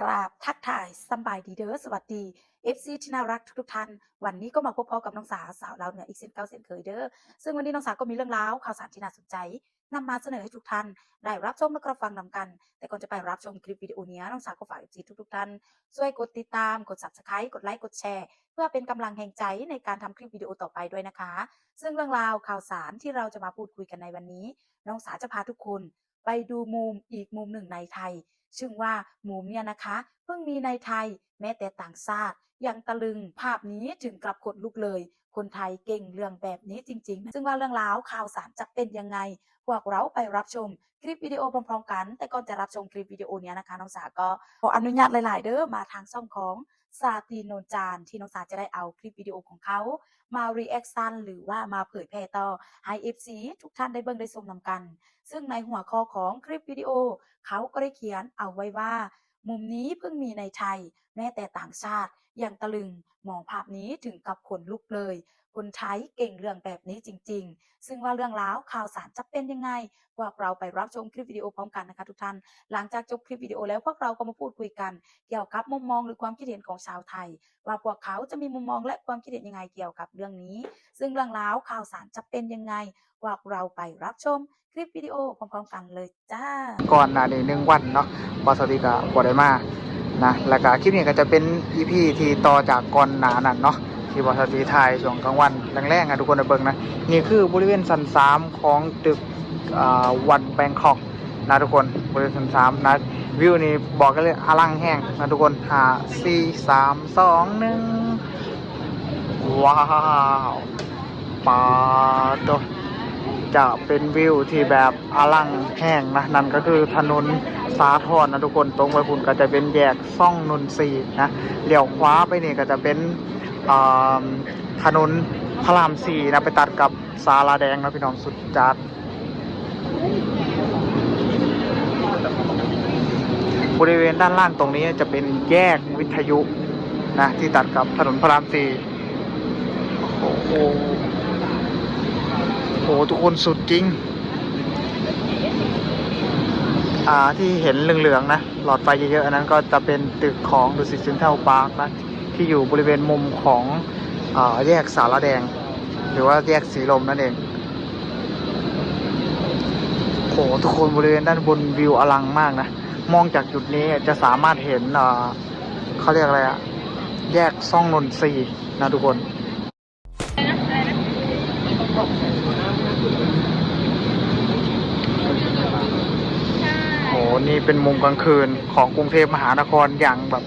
กราบทักทายสบายดีเด้อสวัสดี FC ที่น่ารักทุกๆท่าน วันนี้ก็มาพบพอกับน้องสาวสาวเราเนี่ยอีกเส้นเก้าเส้นเคยเด้อซึ่งวันนี้น้องสาวก็มีเรื่องราวข่าวสารที่น่าสนใจนำมาเสนอให้ทุกท่านได้รับชมและก็รับฟังนำกัน แต่ก่อนจะไปรับชมคลิปวิดีโอนี้น้องสาวก็ฝาก FC ทุกๆท่าน ช่วยกดติดตามกด Subscribe กดไลค์กดแชร์ เพื่อเป็นกำลังแห่งใจในการทำคลิปวิดีโอต่อไปด้วยนะคะ ซึ่งเรื่องราวข่าวสารที่เราจะมาพูดคุยกันในวันนี้ น้องสาจะพาทุกคน ไปดูมุมอีกมุมหนึ่งในไทย ซึ่งว่ามุมเนี่ยนะคะ เพิ่งมีในไทยแม้แต่ต่างชาติยังตะลึงภาพนี้ถึงกลับขนลุกเลย คนไทยเก่งเรื่องแบบนี้จริงๆ ซึ่งว่าเรื่องราวข่าวสารจะเป็นยังไง พวกเราไปรับชมคลิปวิดีโอพร้อมๆกัน แต่ก่อนจะรับชมคลิปวิดีโอนี้นะคะน้องสาก็ขออนุญาตหลายๆ เด้อมาทางช่องของ ซาตีนนจานที่น้องสาจะได้เอาคลิปวิดีโอของเขา มาเรียลคั่นหรือว่ามาเผยแพร่ต่อให้เอฟซีทุกท่านได้เบิ่งได้ชมนำกัน ซึ่งในหัวข้อของคลิปวิดีโอ เขาก็ได้เขียนเอาไว้ว่า มุมนี้เพิ่งมีในไทย แม้แต่ต่างชาติยังตะลึงมองภาพนี้ถึงกับขนลุกเลย คนไทยเก่งเรื่องแบบนี้จริง ๆ ซึ่งว่าเรื่องราวข่าวสารจะเป็นยังไงพวกเราไปรับชมคลิปวิดีโอพร้อมกันนะคะทุกท่าน หลังจากจบคลิปวิดีโอแล้วพวกเราก็มาพูดคุยกัน เกี่ยวกับมุมมองหรือความคิดเห็นของชาวไทย ว่าพวกเขาจะมีมุมมองและความคิดเห็นยังไงเกี่ยวกับเรื่องนี้ ซึ่งเรื่องราวข่าวสารจะเป็นยังไงพวกเราไปรับชมคลิปวิดีโอพร้อมๆกันเลยจ้า ก่อนหน้านี้หนึ่งวันเนาะบอสติกาบอได้มานะแล้วก็คลิปนี้ก็จะเป็นอีพีที่ต่อจากก่อนหน้านั้นเนาะ ที่บอสติถ่ายช่วงกลางวันแรงๆอะทุกคนได้เบิ่งนะนี่คือบริเวณชั้นสามของตึกวันแบงคอกนะทุกคนบริเวณชั้นสามนะวิวนี้บอกกันเลยอลังแห้งนะทุกคนหาสี่สามสองหนึ่งว้าวปาโตจะเป็นวิวที่แบบอลังแห้งนะนั่นก็คือถนนสาทรนะทุกคนตรงไปพุ่นก็จะเป็นแยกซ่องนนทรีนะเลี้ยวขวาไปนี่ก็จะเป็น ถนนพระรามสี่นะไปตัดกับสาลาแดงนะพี่น้องสุดจัดบริเวณด้านล่างตรงนี้จะเป็นแยกวิทยุนะที่ตัดกับถนนพระรามสี่โอ้โหโอ้โหทุกคนสุดจริง อ่าที่เห็นเหลืองๆนะ หลอดไฟเยอะๆอันนั้นก็จะเป็นตึกของดุสิตเซ็นทรัลพาร์คนะ ที่อยู่บริเวณมุมของอแยกสารแดง หรือว่าแยกสีลมนั่นเองโอ้โหทุกคนบริเวณด้านบนวิวอลังมากนะ มองจากจุดนี้จะสามารถเห็นเขาเรียกอะไรอะแยกซ่องนนทรีนะทุกคนโอ้โหนี่เป็นมุมกลางคืนของกรุงเทพมหานครอย่างแบบ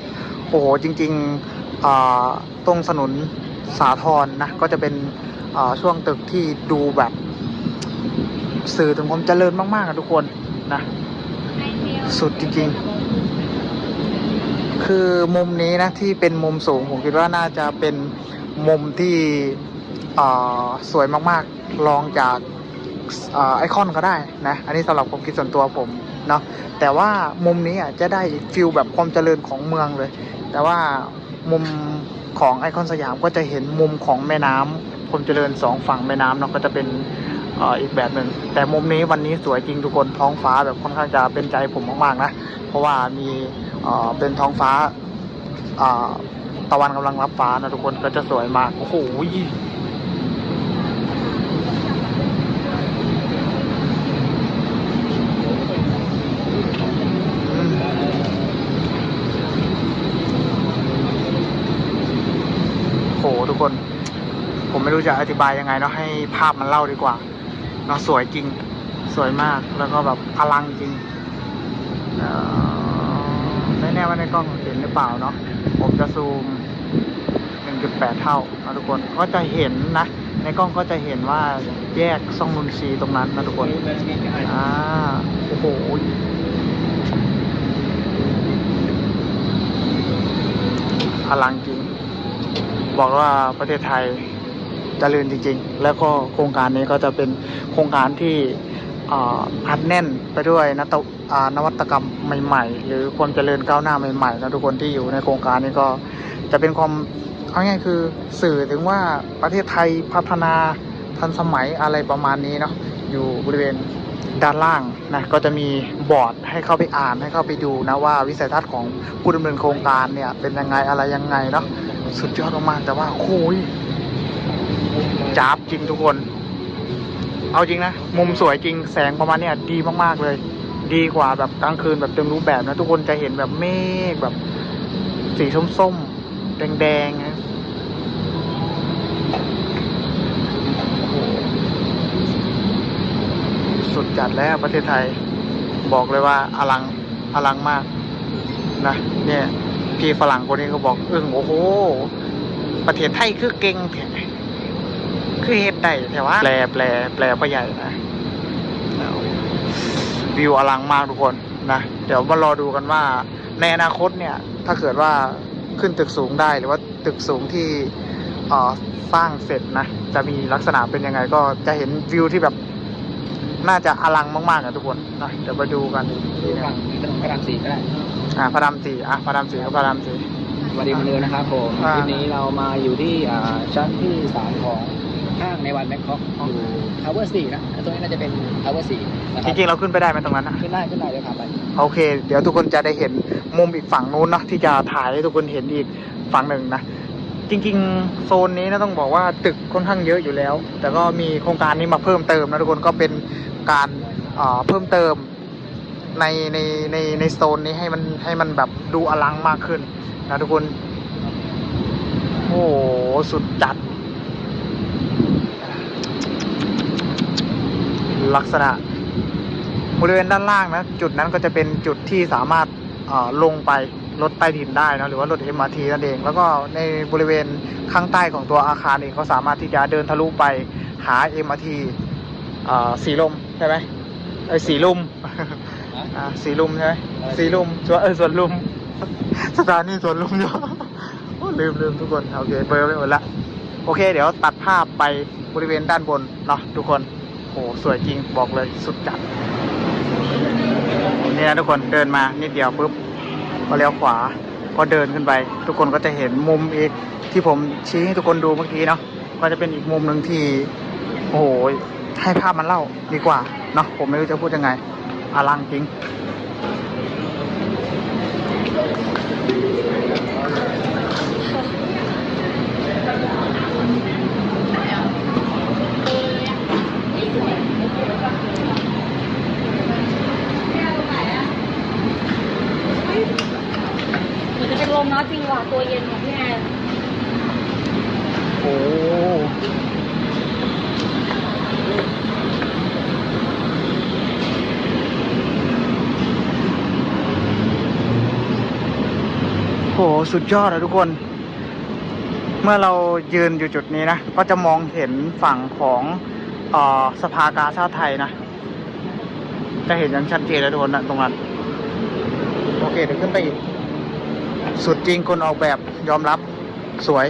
โอ้โห จริง ๆ ตรงถนนสาทรนะ ก็จะเป็นช่วงตึกที่ดูแบบสื่อถึงความเจริญมากๆอะทุกคนนะ สุดจริงๆ คือมุมนี้นะที่เป็นมุมสูง ผมคิดว่าน่าจะเป็นมุมที่สวยมากๆลองจากอไอคอนก็ได้นะ อันนี้สำหรับความคิดส่วนตัวผมเนาะแต่ว่ามุมนี้อะจะได้ฟิลแบบความเจริญของเมืองเลย แต่ว่า มุมของไอคอนสยามก็จะเห็นมุมของแม่น้ำความเจริญสองฝั่งแม่น้ำเนาะก็จะเป็นอีกแบบหนึ่งแต่มุมนี้วันนี้สวยจริงทุกคนท้องฟ้าแบบค่อนข้างจะเป็นใจผมมากๆนะเพราะว่ามีเป็นท้องฟ้าตะวันกำลังรับฟ้านะทุกคนก็จะสวยมากโอ้โหทุกคน ผม ไม่รู้จะอธิบายยังไงเนาะให้ภาพมันเล่าดีกว่าเนาะสวยจริงสวยมากแล้วก็แบบอลังจริงไม่แน่ว่าในกล้องเห็นหรือเปล่าเนาะผมจะซูม 1.8 เท่านะทุกคนก็จะเห็นนะ ในกล้องก็จะเห็นว่าแยกซ่องนุนทรีตรงนั้นนะทุกคนอ่าโอ้โหพลังจริง บอกว่าประเทศไทย เจริญจริง ๆ แล้วก็โครงการนี้ก็จะเป็นโครงการที่อัดแน่นไปด้วยนตนวัตกรรมใหม่ ๆ หรือความเจริญก้าวหน้าใหม่ๆนะทุกคนที่อยู่ในโครงการนี้ก็จะเป็นความเอาง่ายคือสื่อถึงว่าประเทศไทยพัฒนาทันสมัยอะไรประมาณนี้เนาะอยู่บริเวณด้านล่างนะก็จะมีบอร์ดให้เข้าไปอ่านให้เข้าไปดูนะว่าวิสัยทัศน์ของผู้ดำเนินโครงการเนี่ยเป็นยังไงอะไรยังไงเนาะสุดยอดมากๆแต่ว่าโอ้ย จ้าบจริงทุกคน เอาจริงนะ มุมสวยจริงแสงประมาณเนี้ยดีมากๆเลย ดีกว่าแบบกลางคืนแบบเต็มรูปแบบนะ ทุกคนจะเห็นแบบเมฆแบบ สีส้มๆ แดงๆนะสุดจัดแล้วประเทศไทยบอกเลยว่าอลังอลังมากนะเนี่ยพี่ฝรั่งคนนี้เขาบอก อึ้งโอ้โห ประเทศไทยคือเก่งแท้ คือเฮ็ดได้แต่ว่าแปลแปลแปลพ่อใหญ่นะแล้ววิวอลังมากทุกคนนะเดี๋ยวมารอดูกันว่า ในอนาคตเนี่ย ถ้าเกิดว่าขึ้นตึกสูงได้หรือว่าตึกสูงที่เอ่อสร้างเสร็จนะ จะมีลักษณะเป็นยังไงก็จะเห็นวิวที่แบบน่าจะอลังมากๆอะทุกคนนะเดี๋ยวมาดูกันอีกทีนึงฝั่งถนนพระรามสี่ก็ได้อ่าพระรามสี่อะพระรามสี่ก็พระรามสี่สวัสดีคุณเลือนะครับผมอ่าคลิปนี้เรามาอยู่ที่อ่าชั้นที่สามของ ห้างในวันแบงคอกอยู่ทาวเวอร์สี่นะแล้วตรงนี้น่าจะเป็นทาวเวอร์สี่นะคจรับริงๆเราขึ้นไปได้ไหมตรงนั้นนะ ขึ้นได้ขึ้นได้เดี๋ยวพาไป โอเค เดี๋ยวทุกคนจะได้เห็นมุมอีกฝั่งนู้นเนาะที่จะถ่ายให้ทุกคนเห็นอีกฝั่งหนึ่งนะ จริงๆ โซนนี้นะต้องบอกว่าตึกค่อนข้างเยอะอยู่แล้ว แต่ก็มีโครงการนี้มาเพิ่มเติมนะทุกคนก็เป็นการเอ่อเพิ่มเติมในในในในโซนนี้ให้มันให้มันแบบดูอลังมากขึ้นนะทุกคน โอ้โหสุดจัด ลักษณะบริเวณด้านล่างนะ จุดนั้นก็จะเป็นจุดที่สามารถเอ่อลงไปรถใต้ดินได้นะหรือว่ารถ MRT นั่นเอง แล้วก็ในบริเวณข้างใต้ของตัวอาคารเองก็สามารถที่จะเดินทะลุไปหา MRT เอ่อสีลมใช่ไหมไอ้ยสีลุมอ่าสีลุมใช่ไหมสีลุมสวนเออสวนลุมสถานีสวนลุมเนาะโอ้ลืมลืมทุกคน โอเคเบอร์ไปหมดละโอเค เดี๋ยวตัดภาพไปบริเวณด้านบนเนาะทุกคน โหสวยจริงบอกเลยสุดจัดนี่นะทุกคนเดินมานิดเดียวปุ๊บก็เลี้ยวขวาก็เดินขึ้นไป ทุกคนก็จะเห็นมุมอีกที่ผมชี้ให้ทุกคนดูเมื่อกี้เนาะก็จะเป็นอีกมุมหนึ่งที่โอ้โหให้ภาพมันเล่าดีกว่าเนาะผมไม่รู้จะพูดยังไงอลังจริง เหมือนจะเป็นลมเนาะจริงว่ะตัวเย็นของพี่แอน โอ้โหสุดยอดอะทุกคน เมื่อเรายืนอยู่จุดนี้นะ ก็จะมองเห็นฝั่งของออสภากาชาติไทยนะ จะเห็นอย่างชัดเจนแล้วทุกคนนะตรงนั้น โอเคเดี๋ยวขึ้นไปอีก สุดจริงคนออกแบบยอมรับสวย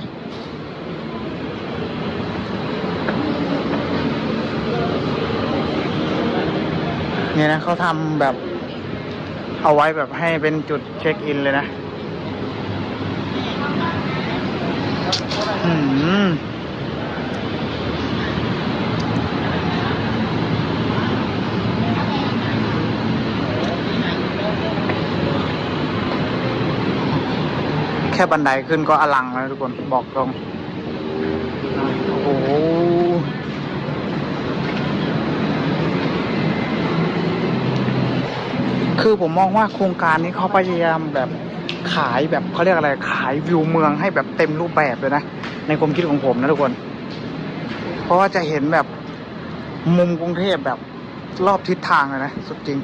เนี่ยนะเขาทำแบบเอาไว้แบบให้เป็นจุดเช็คอินเลยนะ อืมแค่บันไดขึ้นก็อลังแล้วทุกคนบอกตรง โอ้โหคือผมมองว่าโครงการนี้เขาพยายามแบบขายแบบเขาเรียกอะไรขายวิวเมืองให้แบบเต็มรูปแบบเลยนะ ในความคิดของผมนะทุกคน เพราะว่าจะเห็นแบบมุมกรุงเทพแบบรอบทิศทางเลยนะ สุดจริง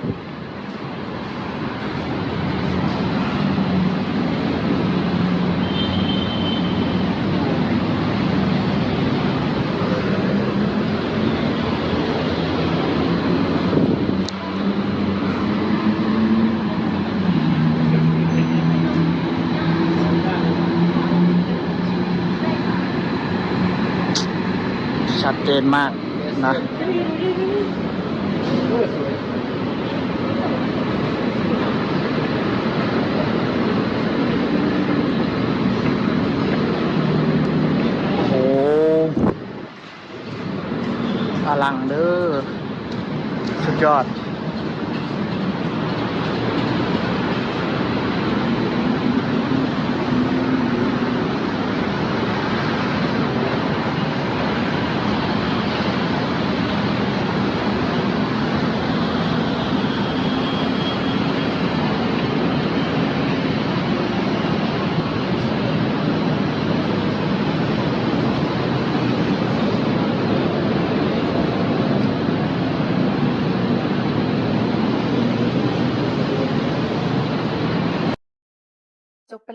ชัดเจนมากนะโอ้โหอลังเด้อ สุดยอด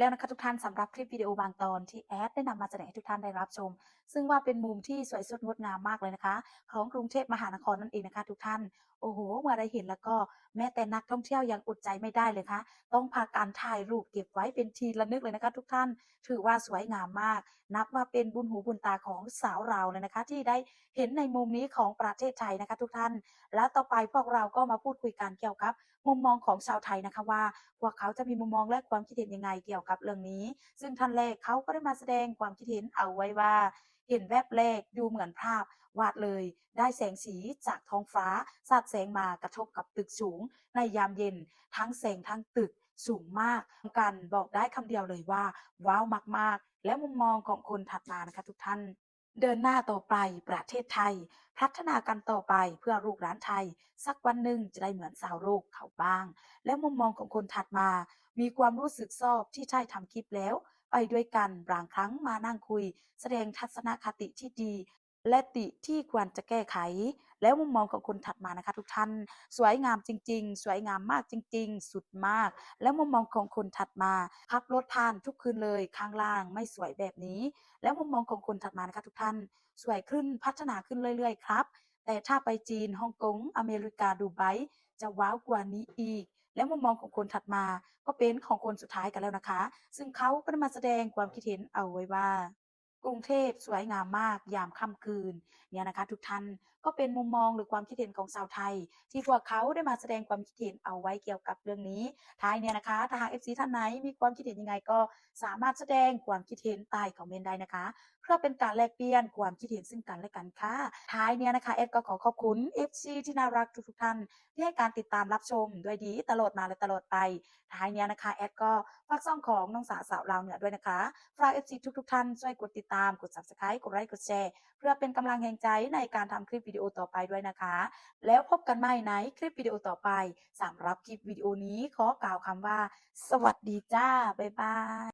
แล้วนะคะทุกท่านสำหรับคลิปวิดีโอบางตอนที่แอดได้นำมาแสดงให้ทุกท่านได้รับชม ซึ่งว่าเป็นมุมที่สวยสดงดงามมากเลยนะคะ ของกรุงเทพมหานครนั่นเองนะคะ ทุกท่าน โอ้โหเมื่อได้เห็นแล้วก็แม้แต่นักท่องเที่ยวยังอดใจไม่ได้เลยค่ะต้องพาการถ่ายรูปเก็บไว้เป็นทีละนึกเลยนะคะ ทุกท่านถือว่าสวยงามมาก นับว่าเป็นบุญหูบุญตาของสาวเราเลยนะคะ ที่ได้เห็นในมุมนี้ของประเทศไทยนะคะ ทุกท่าน แล้วต่อไปพวกเราก็มาพูดคุยกันเกี่ยวกับ มุมมองของชาวไทยนะคะว่าพวกเขาจะมีมุมมองและความคิดเห็นยังไงเกี่ยวกับเรื่องนี้ ซึ่งท่านแรกเขาก็ได้มาแสดงความคิดเห็นเอาไว้ว่าเห็นแวบแรกดูเหมือนภาพ วาดเลย ได้แสงสีจากท้องฟ้า สาดแสงมากระทบกับตึกสูง ในยามเย็น ทั้งแสงทั้งตึกสูงมากกันบอกได้คำเดียวเลยว่า ว้าวมากๆ และมุมมองของคนถัดมานะคะทุกท่านเดินหน้าต่อไปประเทศไทย พัฒนากันต่อไปเพื่อลูกหลานไทย สักวันหนึ่งจะได้เหมือนสาวโลกเขาบ้าง และมุมมองของคนถัดมา มีความรู้สึกชอบที่ใช่ทำคลิปแล้ว ไปด้วยกันบางครั้งมานั่งคุย แสดงทัศนคติที่ดี และติที่ควรจะแก้ไข แล้วมุมมองของคนถัดมานะคะ ทุกท่านสวยงามจริง ๆ สวยงามมากจริง ๆ สุดมาก แล้วมุมมองของคนถัดมาขับรถผ่านทุกคืนเลยข้างล่างไม่สวยแบบนี้ แล้วมุมมองของคนถัดมานะคะทุกท่านสวยขึ้นพัฒนาขึ้นเรื่อยๆครับ แต่ถ้าไปจีนฮ่องกงอเมริกาดูไบจะว้าวกว่านี้อีก และมุมมองของคนถัดมาก็เป็นของคนสุดท้ายกันแล้วนะคะ ซึ่งเขาก็มาแสดงความคิดเห็นเอาไว้ว่า กรุงเทพสวยงามมากยามค่ำคืนเนี่ยนะคะ ทุกท่านก็เป็นมุมมองหรือความคิดเห็นของชาวไทย ที่พวกเขาได้มาแสดงความคิดเห็นเอาไว้เกี่ยวกับเรื่องนี้ ท้ายเนี่ยนะคะ ถ้าหาก FC ท่านไหนมีความคิดเห็นยังไงก็สามารถแสดงความคิดเห็นใต้คอมเมนต์ได้นะคะ เพื่อเป็นการแลกเปลี่ยนความคิดเห็นซึ่งกันและกันค่ะ ท้ายเนี่ยนะคะเอ็ดก็ขอขอบคุณ FC ที่น่ารักทุกๆท่านที่ให้การติดตามรับชมด้วยดีตลอดมาและตลอดไป ท้ายเนี้ยนะคะแอดก็ฝากซ่องของน้องสาวสาวลาเหนือด้วยนะคะฝาก FC ทุกๆท่านช่วยกดติดตามกด Subscribe กดไลค์กดแชร์เพื่อเป็นกำลังแห่งใจในการทำคลิปวิดีโอต่อไปด้วยนะคะ แล้วพบกันใหม่ในคลิปวิดีโอต่อไปสำหรับคลิปวิดีโอนี้ขอกล่าวคำว่า สวัสดีจ้า บ๊ายบาย